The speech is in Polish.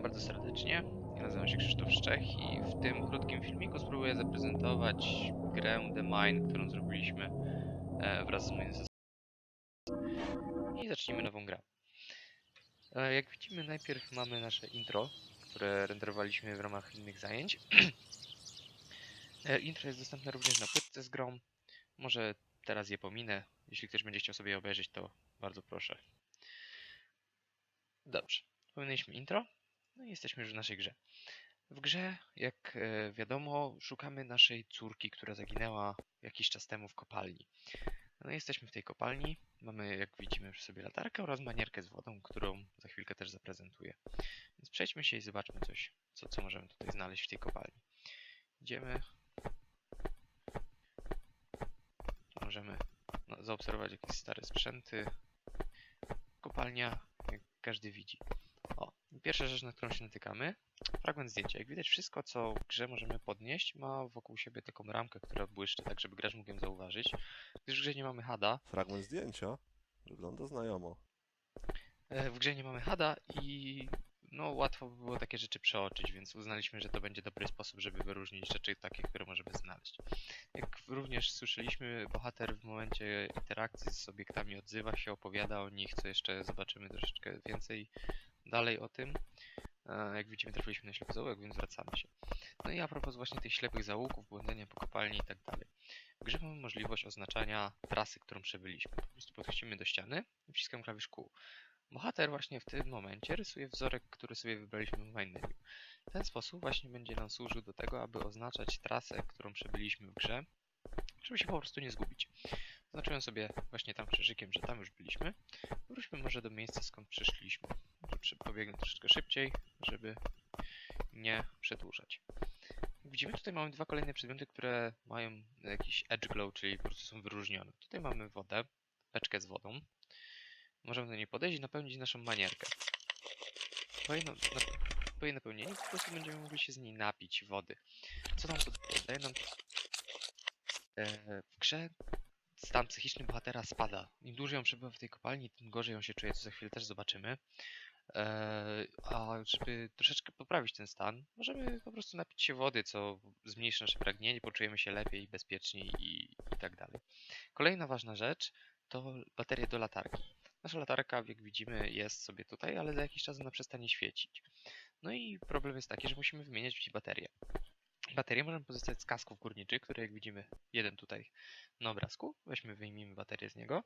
Witam bardzo serdecznie. Ja nazywam się Krzysztof Szczech i w tym krótkim filmiku spróbuję zaprezentować grę The Mine, którą zrobiliśmy e, wraz z moim zespołem. I zacznijmy nową grę. E, Jak widzimy, najpierw mamy nasze intro, które renderowaliśmy w ramach innych zajęć. E, Intro jest dostępne również na płytce z grą. Może teraz je pominę. Jeśli ktoś będzie chciał sobie je obejrzeć, to bardzo proszę. Dobrze. Pominęliśmy intro. No i jesteśmy już w naszej grze. W grze, jak e, wiadomo, szukamy naszej córki, która zaginęła jakiś czas temu w kopalni. No jesteśmy w tej kopalni. Mamy, jak widzimy, przy sobie latarkę oraz manierkę z wodą, którą za chwilkę też zaprezentuję. Więc przejdźmy się i zobaczmy coś, co, co możemy tutaj znaleźć w tej kopalni. Idziemy. Możemy no, zaobserwować jakieś stare sprzęty. Kopalnia, jak każdy widzi. Pierwsza rzecz, na którą się natykamy, fragment zdjęcia. Jak widać, wszystko, co w grze możemy podnieść, ma wokół siebie taką ramkę, która błyszczy, tak żeby gracz mógł ją zauważyć. Gdyż w grze nie mamy HUDa, Fragment zdjęcia. Wygląda znajomo. e, w grze nie mamy HUDa i no łatwo by było takie rzeczy przeoczyć, więc uznaliśmy, że to będzie dobry sposób, żeby wyróżnić rzeczy takie, które możemy znaleźć. Jak również słyszeliśmy, bohater w momencie interakcji z obiektami odzywa się, opowiada o nich, co jeszcze zobaczymy troszeczkę więcej dalej o tym. E, Jak widzimy, trafiliśmy na ślepy zaułek, więc wracamy się. No i a propos właśnie tych ślepych zaułków, błądania po kopalni i tak dalej. W grze mamy możliwość oznaczania trasy, którą przebyliśmy. Po prostu podchodzimy do ściany i wciskam klawisz Q. Bohater właśnie w tym momencie rysuje wzorek, który sobie wybraliśmy w main menu. W ten sposób właśnie będzie nam służył do tego, aby oznaczać trasę, którą przebyliśmy w grze, żeby się po prostu nie zgubić. Zaznaczyłem sobie właśnie tam krzyżykiem, że tam już byliśmy. Wróćmy może do miejsca, skąd przyszliśmy. Pobiegnę troszeczkę szybciej, żeby nie przedłużać. Widzimy, tutaj mamy dwa kolejne przedmioty, które mają jakiś edge glow, czyli po prostu są wyróżnione. Tutaj mamy wodę, beczkę z wodą. Możemy do niej podejść i napełnić naszą manierkę. Po jej, na, po jej napełnieniu po prostu będziemy mogli się z niej napić wody. Co nam to? Daje nam e, w grze stan psychiczny bohatera spada. Im dłużej on przebywa w tej kopalni, tym gorzej on się czuje, co za chwilę też zobaczymy. E, a żeby troszeczkę poprawić ten stan, możemy po prostu napić się wody, co zmniejszy nasze pragnienie, poczujemy się lepiej, bezpieczniej i, i tak dalej. Kolejna ważna rzecz to baterie do latarki. Nasza latarka, jak widzimy, jest sobie tutaj, ale za jakiś czas ona przestanie świecić. No i problem jest taki, że musimy wymieniać baterie. Baterie możemy pozyskać z kasków górniczych, które jak widzimy, jeden tutaj na obrazku. Weźmy, wyjmijmy baterię z niego.